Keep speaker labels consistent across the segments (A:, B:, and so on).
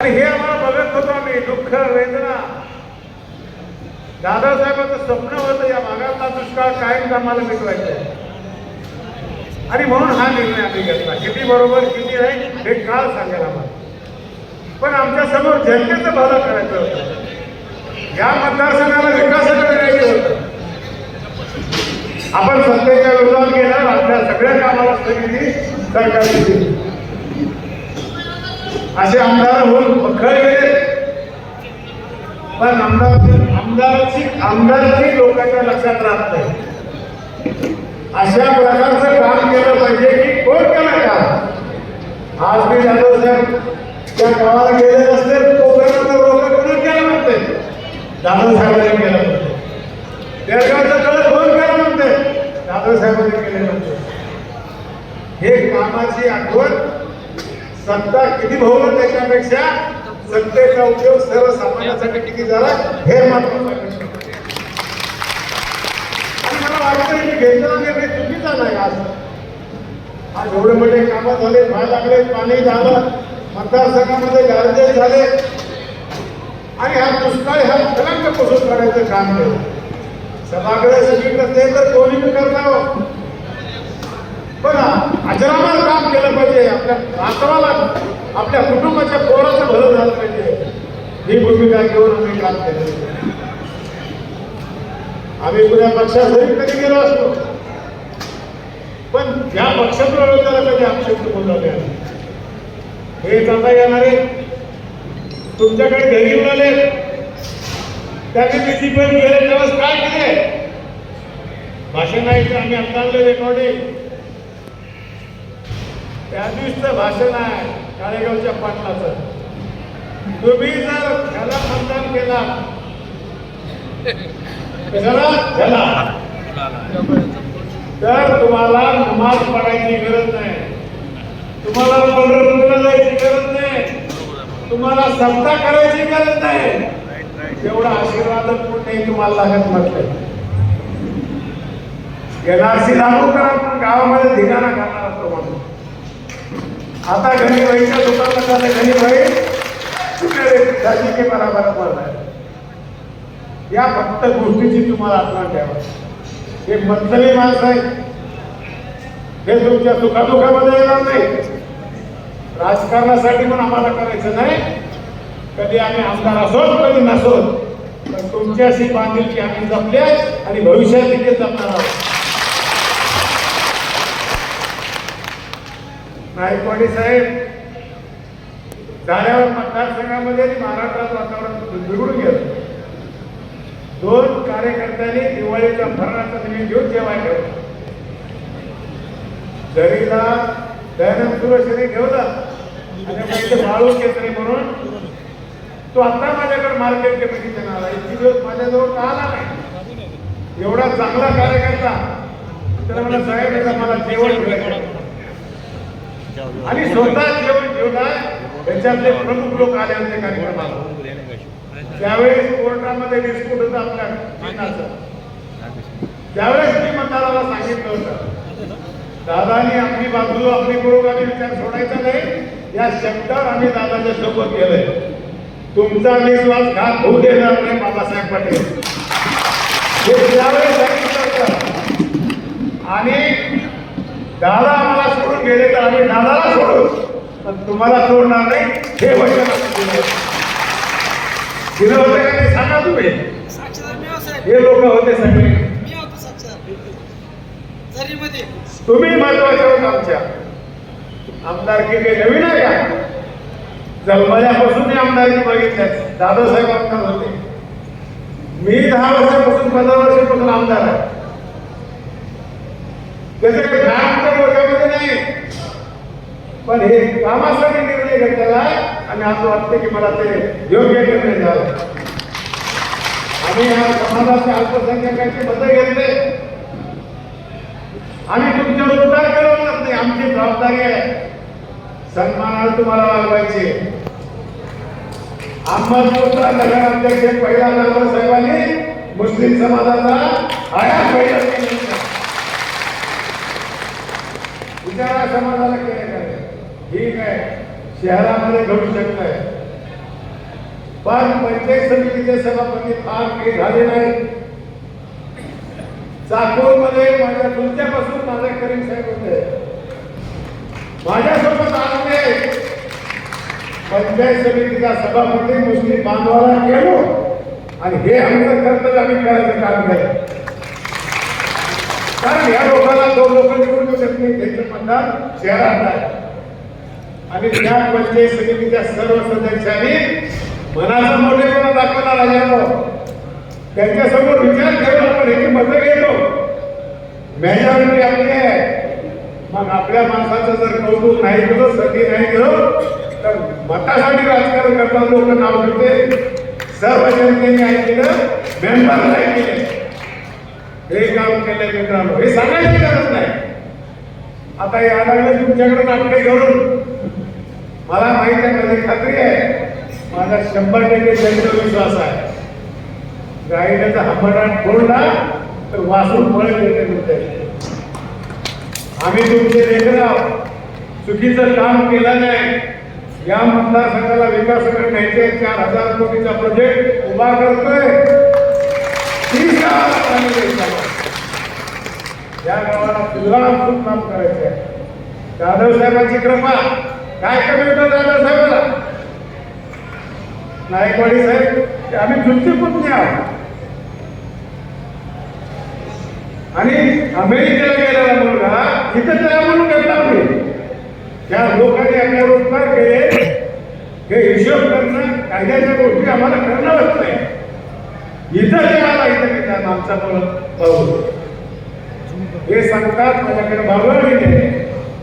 A: आणि हे आम्हाला बघत होतो आम्ही दुःख वेदना. दादासाहेबांचं स्वप्न होतं या भागातला दुष्काळ कायम आम्हाला मिटवायचं आणि म्हणून हा निर्णय आम्ही घेतला. किती बरोबर किती नाही हे काळ सांगेल आम्हाला. पण आमच्यासमोर जनतेचं भलं करायचं होतं. या मतदारसंघाला विकासाकडे न्यायचं होतं. आपण सत्तेच्या विरोधात गेल्यावर आपल्या सगळ्या कामाला स्थगिती सरकारने दिली. असे आमदार होऊन खळ गेले. पण आमदार आमदारची आमदारची लोकांच्या लक्षात राहत नाही. अशा प्रकारचं काम केलं पाहिजे की कोण केलं काम? आज मी जाधव साहेब त्या गावाला गेले नसते तोपर्यंत लोक कोण केलं म्हणते जाधव साहेबांनी केलं म्हणते बेळगावचं कळत कोण केलं म्हणते जाधव साहेबांनी केले म्हणते हे कामाची आठवण सत्ता किती भोगलं त्याच्यापेक्षा? सत्तेचा उपयोग सर्वसामान्यासाठी किती झाला? हे महत्वाचं आणि मला वाटतं की घेतलेला निर्णय चुकीचा नाही म्हणजे आज. आज एवढे मोठे कामं झाले व्हायला लागले पाणी झालं मतदारसंघामध्ये गारजे झाले. आणि हा दुष्काळ हा कलंक पुसून करायचं काम केलं. सभागृह सगळीकडे ते तर कोणी करणार पण अजरामर काम केलं पाहिजे आपल्या वास्तवाला आपल्या कुटुंबाच्या पोराचं भलं झालं पाहिजे ही भूमिका घेऊन आम्ही काम केलं आम्ही पुऱ्या पक्षासाठी कधी गेलो असतो. पण ज्या पक्षप्रवर्तनाला कधी आक्षेप बोलवले हे जाता येणारे तुमच्याकडे घरी येऊन आले. त्यांनी किती पण गेले तेव्हा काय केले. भाषण ऐकलं आम्ही आता रेकॉर्डिंग त्या दिवशीचं भाषण आहे. काळेगावच्या पाटलाचं. तुम्ही जर त्याला मतदान केला तर तुम्हाला नमाज पडायची गरज नाही. तुम्हाला पंढरपूरला जायची गरज नाही. तुम्हाला सत्ता करायची गरज नाही. तेवढा आशीर्वाद पुण्य तुम्हाला लागत म्हटलं एनआरसी लागू करा पण गावामध्ये धिगाणा करणार असतो म्हणून. आता घरी बाईच्या दुकानात झाले घरी बाई त्याची के बराबर या फक्त गोष्टीची तुम्हाला आत्मा द्यावा. हे मंथली माणसं आहेत. हे तुमच्या सुखादुखामध्ये येणार नाही. राजकारणासाठी पण आम्हाला करायचं नाही. कधी आम्ही आमदार असो कधी नसो पण तुमच्याशी बांधिलकी आम्ही जपले आणि भविष्यात देखील जपणार आहोत. नायकवाडी साहेब झाल्यावर मतदारसंघामध्ये आणि महाराष्ट्रात वातावरण बिघडून गेलं. दोन कार्यकर्त्यांनी दिवाळीचा फराळाचा तुम्ही घेऊन जेव्हा ठेवला. दरीला दयानंद सुरक्षेने ठेवला आणि बाळू केसरी म्हणून तो आता माझ्याकडे मार्केट कमिटीच्या नाव आहे इतकी दिवस माझ्याजवळ का आला नाही? एवढा चांगला कार्यकर्ता. त्याला मला साहेब मला जेवण आणि स्वतः जेवण ठेवला. त्याच्यातले प्रमुख लोक आले होते कार्यक्रमाला. त्यावेळेस कोर्टामध्ये डिस्प्यूट होतं आपल्या त्यावेळेस मी मतदाराला सांगितलं होतं दादानी आपली बाजू आपली पुरोगामी विचार सोडायचा नाही. या शब्दावर आम्ही दादाच्या सोबत गेलोय. तुमचा विश्वास घात होऊ देणार नाही बाबासाहेब पटेल. हे त्यावेळेस सांगितलं होतं आणि दादा आम्हाला सोडून गेले तर आम्ही दादाला सोडू. पण तुम्हाला सोडणार नाही हे वचन दिलं. होतं का ते सांगा तुम्ही? हे लोक होते सगळे. तुम्ही महत्त्वाचे होत आमच्या. आमदारकी काही नवीन आहे का? जन्मल्यापासून मी आमदारकी बघितल्या. दादासाहेब आमदार होते. मी दहा वर्षापासून पंधरा वर्षापासून आमदार आहे. त्याचं काही आमच्या डोक्यामध्ये नाही. पण हे कामासाठी निर्णय घेतलेला आहे आणि असं वाटतं की मला ते योग्य निर्णय झाला. आम्ही या समाजाच्या अल्पसंख्याकांचे मतं घेतले. आम्ही तुमच्यावर उपकार केला म्हणत नाही आमची जबाबदारी आहे. सन्मानाला तुम्हाला वागवायचे अहमदपूरचा नगराध्यक्ष पहिला नगर साहेबांनी मुस्लिम समाजाचा आया पहिला विचारा समाजाला केले ठीक आहे. शहरामध्ये घडू शकत आहे पण पंचायत समितीचे सभापती फार काही झाले नाही चाकूरमध्ये माझ्या तुमच्यापासून माझ्या करीम साहेब होते. माझ्यासोबत आले पंचायत समितीचा सभापती मुस्लिम बांधवाला गेलो. आणि हे आमचं कर्तव्य आम्ही करायचं काम नाही. कारण या लोकांना दोन लोक निवडणूक शकते त्यांचं मतदान शहरात नाही. आणि त्या पंचायत समितीच्या सर्व सदस्यांनी मनाचा मोठेपणा दाखवला राजाराव त्यांच्यासमोर विचार करून आपण ह्याची मतं घेतो. मेजॉरिटी आपली आहे. मग आपल्या माणसाचं जर कौतुक नाही केलं सती नाही केलं तर मतासाठी राजकारण करताना लोक नाव घेते सर्व जनतेने ऐकलं मेंबर नाही केले. हे काम केलंय मित्रांनो. हे सांगायची गरज नाही. आता या लागलं तुमच्याकडे नाटके करून मला माहिती आहे माझी खात्री आहे. माझा शंभर टक्के त्यांचा विश्वास आहे. गायनाचा हंबरडाट फोडला तर वासून फळ देते म्हणते. आम्ही तुमचे लेकर आहोत. चुकीचं काम केलं नाही. या मतदारसंघाला विकासाकडे न्यायचे चार हजार कोटीचा प्रोजेक्ट उभा करतोय. या गावाला पाणी द्यायचं या गावाला काम करायचं आहे जाधव साहेबांची कृपा. काय कमी होतं जाधव साहेबाला? नायकवाडी साहेब ते आम्ही चुलती पुतणी आहोत. आणि अमेरिकेला गेलेला मुलगा इथं त्या म्हणून घेतला आम्ही त्या लोकांनी आपल्यावर उपकार केले? हे हिशोब करणं कायद्याच्या गोष्टी आम्हाला करणारच नाही. इथं ते आला इथं घेतात आमचा पाहून हे सांगतात माझ्याकडे बाबा नाही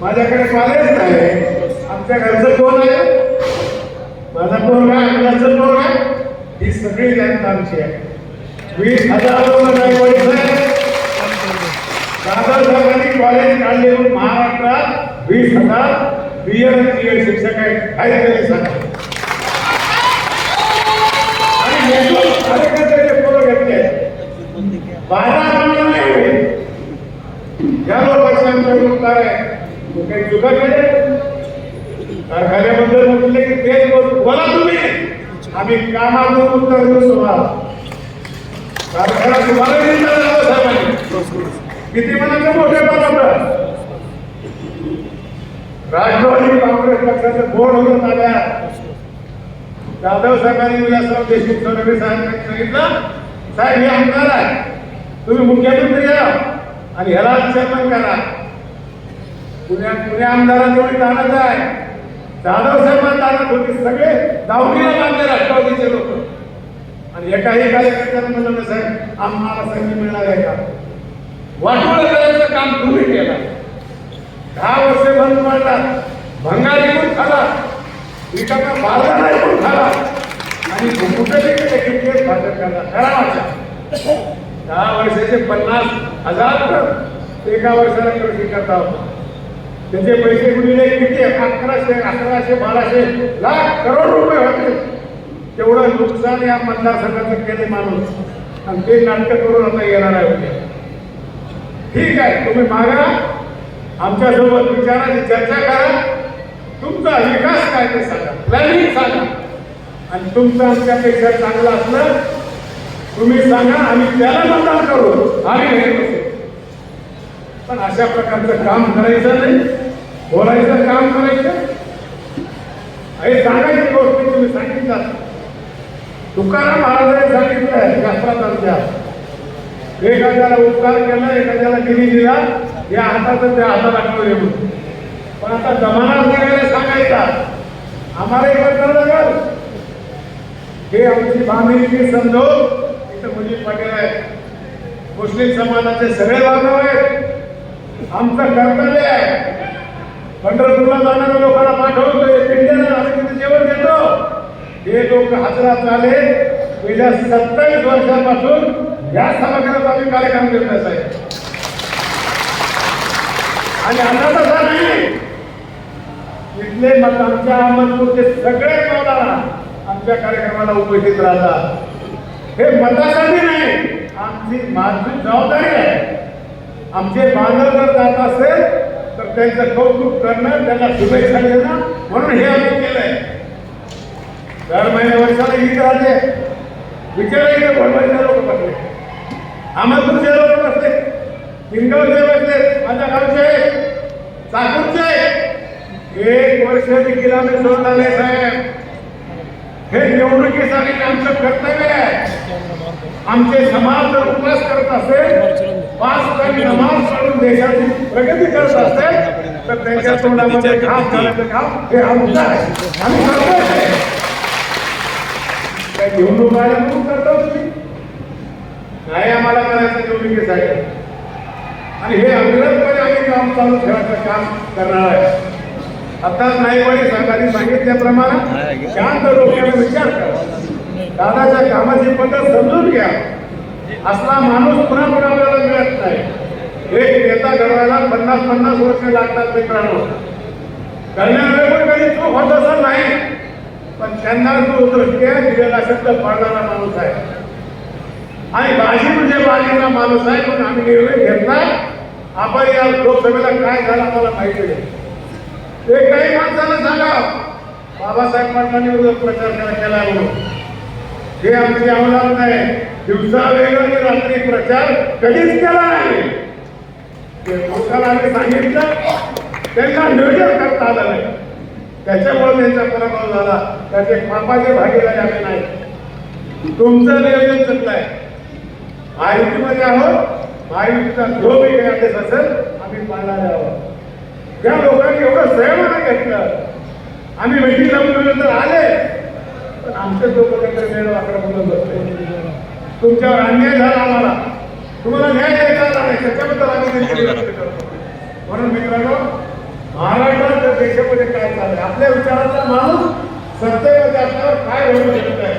A: माझ्याकडे कॉलेज नाही आमच्या घरचं कोण आहे? माझा पोरगा कोण आहे? ही सगळी जनता आमची आहे. वीस हजार दादासाहेबांनी कॉलेज काढले महाराष्ट्रात वीस हजार बी एड शिक्षक आहेत. काय केले सांगा. आणि कार्यकर्त्याचे पोरं घेतले? बारा म्हणून नाही. या लोकांचा उपकार आहे? तू काही चुका केले कारखान्याबद्दल म्हटले की तेच बोल- बोला तुम्ही. आम्ही कामातून उत्तर देऊ तुम्हाला. कारखाना तुम्हाला दिला जातो किती मनाचं मोठे होतं राष्ट्रवादी काँग्रेस पक्षाचं बोर्ड होतं ताब्यात जाधव साहेबांनी विलासराव देशमुख फडणवीस साहेबांनी सांगितलं साहेब हे आमदार आहे. तुम्ही मुख्यमंत्री या आणि ह्याला चेअरमन करा. पुण्या पुण्या आमदारांजवळ एवढी आहे. जाधव साहेबांना ताकद होती सगळे दावणीला बांधले राष्ट्रवादीचे लोक. आणि एकाही कार्यकर्त्यानं म्हणलं साहेब आम्हाला संधी मिळणार आहे का? वाटोळ करायचं काम तुम्ही केलं. दहा वर्ष बंद पडला भंगार ऐकून खाला. विकाचा बाजार ऐकून खाला. आणि कुठे किती भाजप करणार खरा माझ्या दहा वर्षाचे पन्नास हजार एका वर्षाला करू करता त्याचे पैसे गुणिले किती? अकराशे अकराशे बाराशे लाख करोड रुपये होते. तेवढं नुकसान या मतदारसंघाचं केले माणूस. आणि ते नाटक करून आता येणार आहे ठीक आहे तुम्ही मागा. आमच्यासोबत विचाराची चर्चा करा. तुमचा विकास काय ते सांगा. प्लॅनिंग सांगा. आणि तुमचं आमच्यापेक्षा चांगलं असलं तुम्ही सांगा आम्ही त्याला मतदान करू. आम्ही पण अशा प्रकारचं काम करायचं नाही. बोलायचं काम करायचं. हे सांगायची गोष्टी तुम्ही सांगितलं. तुकाराम महाराजांनी सांगितलंय शास्त्रात आमच्या एखाद्याला उपकार केला एखाद्याला गिरी दिला या हाताचं त्या हाताला ठेवले म्हणून. पण आता जमाना वगैरे सांगायचा. आम्हाला एकत्र लागल हे आमची बांधिलकी समजो इथं मुली पटेल आहेत. मुस्लिम समाजाचे सगळे बांधव आहेत. आमचं कर्तव्य आहे. पंढरपूरला जाणाऱ्या लोकांना पाठवतो पिंड्याला आम्ही तिथे जेवण देतो. हे लोक हजरात आले गेल्या सत्तावीस वर्षापासून या सभागृहात आम्ही कार्यक्रम करत आहे आणि आता तसा नाही. इथले मग आमच्या अहमदपूरचे सगळे मौलाना आमच्या कार्यक्रमाला उपस्थित राहतात. हे मतासाठी नाही आमची माझी जबाबदारी आहे. आमचे बांधव जर जात असेल तर त्यांचं कौतुक करणं त्यांना शुभेच्छा देणं म्हणून हे आम्ही केलंय. दर महिन्या वर्षाला ईद राहते. विचारा भरवायचे लोक बसले. अहमदपूरचे लोक बसले. हिंगवचे बसले. माझ्या गावचे. चाकूरचे. एक वर्ष देखील आम्ही सोडला नाही साहेब. हे निवडणुकीसाठी आमचं कर्तव्य आहे आमचे समाज जर उपास करत असेल पाच टाइम नमाज पढून देशाची प्रगती करत असेल तर त्यांच्या तोंडामध्ये घास घालायचं काम हे आमचं आहे. आम्ही काय निवडणूक आल्या म्हणून करतो तुम्ही. नाही आम्हाला करायचं निवडणुकीसाठी आणि हे अविरतपणे आम्ही काम चालू ठेवायचं काम करणार आहे. आताच नाईकवाडी सरकारने सांगितल्याप्रमाणे शांत डोक्याने विचार करा. दादाच्या कामाची पद्धत समजून घ्या. असला माणूस पुन्हा पुन्हा आपल्याला मिळत नाही. एक नेता घडवायला पन्नास पन्नास वर्ष लागतात मित्रांनो. कल्याण पण चूक होत असं नाही. पण त्यांना तो दृष्टी आहे दिलेला शब्द पाळणारा माणूस आहे. आणि बाजी म्हणजे बाजीचा माणूस आहे पण आम्ही निर्णय घेतला. आपण या लोकसभेला काय झालं आम्हाला माहिती आहे ते काही माणसाला सांगा. बाबासाहेब पाटलांनी प्रचार केला केला म्हणून. हे आमची आम्हाला नाही दिवसा वेगळं रात्री प्रचार कधीच केला नाही. ते लोकांना आम्ही सांगितलं त्यांना नियोजन करता आलं नाही. त्याच्यामुळे त्यांचा पराभव झाला. त्याचे पापाचे भागीदारी आम्ही नाही तुमचं नियोजन चुकलं आहे. महायुतीमध्ये आहोत. महायुतीचा जो काही आदेश असेल आम्ही पाळणारे आहोत. त्या लोकांनी एवढं संयमानं घेतलं आम्ही मिटिंग लावल्यानंतर आले. पण आमचे लोक काहीतरी वेळ वाकडं बोलत बसले तुमच्यावर अन्याय झाला आम्हाला. तुम्हाला न्याय द्यायचा आला नाही. त्याच्याबद्दल आम्ही म्हणून मित्रांनो महाराष्ट्रात देशामध्ये काय चाललंय? आपल्या विचाराचा माणूस सत्तेमध्ये असल्यावर काय होऊ शकत आहे?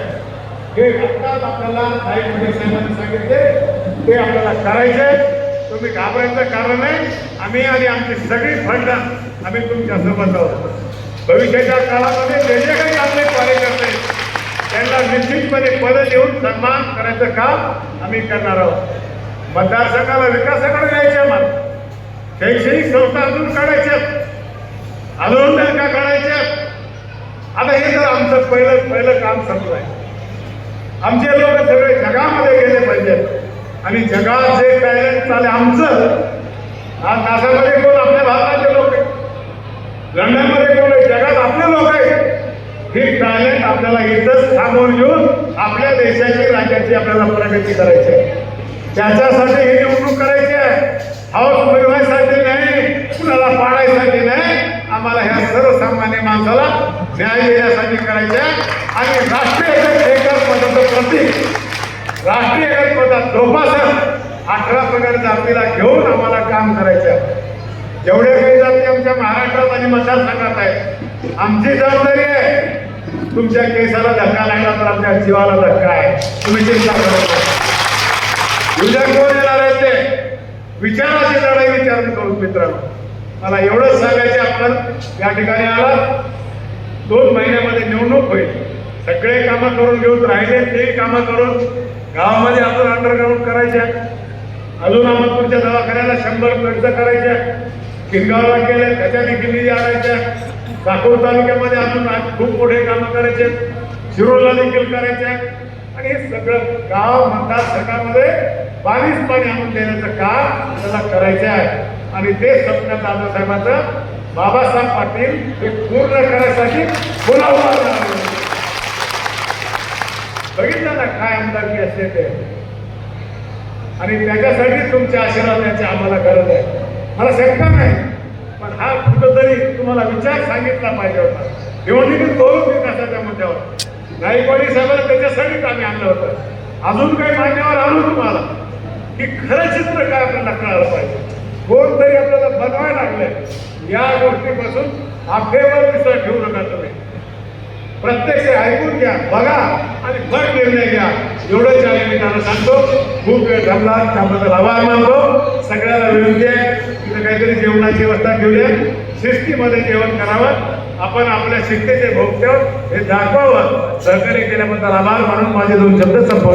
A: हे आत्ताच आपल्याला काही मोठे साहेबांनी सांगितले. ते आपल्याला करायचे तुम्ही घाबरायचं कारण नाही. आम्ही आणि आमची सगळी फंड आम्ही तुमच्यासोबत आहोत. भविष्याच्या काळामध्ये जे जे काही आपले कार्यकर्ते त्यांना निश्चितपणे पद देऊन सन्मान करायचं काम आम्ही करणार आहोत. मतदारसंघाला विकासाकडे घ्यायचे मला शैक्षणिक संस्था अजून काढायच्या अजून बँका काढायच्या आता हे तर आमचं पहिलं पहिलं काम संपलं आहे. आमचे लोक सगळे जगामध्ये गेले पाहिजेत आणि जगात जे टॅलेंट चाले आमचं आज नासामध्ये कोण आपल्या भारताचे लोक आहेत? लंडनमध्ये कोण आहे? जगात आपले लोक आहेत. हे टॅलेंट आपल्याला इथंच थांबवून घेऊन आपल्या देशाची राज्याची आपल्याला प्रगती करायची आहे. त्याच्यासाठी हे निवडणूक करायची आहे. हाऊस मिळवायसाठी नाही कुणाला पाडायसाठी नाही आम्हाला ह्या सर्वसामान्य माणसाला न्याय देण्यासाठी करायचे आहे. आणि राष्ट्रीय एकात्मताचं प्रतीक राष्ट्रीय एकात्मता जोपासत अठरा प्रकार जातीला घेऊन आम्हाला काम करायचं आहे. जेवढे काही जाती आमच्या महाराष्ट्रात आणि मतदारसंघात आहेत. आमची जबाबदारी आहे तुमच्या केसाला धक्का लागला तर आमच्या जीवाला धक्का आहे. तुम्ही चिंता करू उद्या कोण येणार आहे ते? विचाराची लढाई विचारून करू मित्रांनो. मला एवढंच सांगायचं आपण. या ठिकाणी आला. दोन महिन्यामध्ये निवडणूक होईल. सगळे कामं करून घेऊन राहिले ते कामं करून. गावामध्ये अजून अंडरग्राऊंड करायच्या अजून अहमदपूरच्या दवाखान्याला शंभर खर्च करायच्या किनगावला गेले त्याच्या देखील निधी आणायच्या साकूर तालुक्यामध्ये अजून खूप मोठे कामं करायचे शिरोला देखील करायचे आणि हे सगळं गाव मतदारसंघामध्ये बावीस पाणी आणून देण्याचं काम त्याला करायचं आहे. आणि ते स्वप्न दादासाहेबांचं बाबासाहेब पाटील हे पूर्ण करायसाठी पुन्हा उभा बघितलं ना काय आमदारकी असते ते. आणि त्याच्यासाठी तुमच्या आशीर्वादाची आम्हाला गरज आहे. मला शंका नाही. हा कुठंतरी तुम्हाला विचार सांगितला पाहिजे होता. निवडणुकीत बोलून विकासाच्या मुद्द्यावर. गायकवाडी साहेबांना त्याच्यासाठीच आम्ही आणलं होतं. अजून काही मान्यावर आणू तुम्हाला की खरं चित्र काय आपल्याला कळालं पाहिजे. कोणतरी आपल्याला बनवायला लागलंय. या गोष्टीपासून आफेवर विसर ठेवू नका तुम्ही. प्रत्यक्ष ऐकून घ्या बघा आणि मग निर्णय घ्या. एवढंच आम्ही मी त्यांना सांगतो खूप वेळ थांबला त्याबद्दल आभार मानतो. सगळ्याला विनंती आहे तिथं काहीतरी जेवणाची व्यवस्था ठेवली शिस्तीमध्ये जेवण करावं. आपण आपल्या शिस्तीचे भोगत्यावर हे दाखवावं. सहकार्य केल्याबद्दल आभार मानून माझे दोन शब्द संपव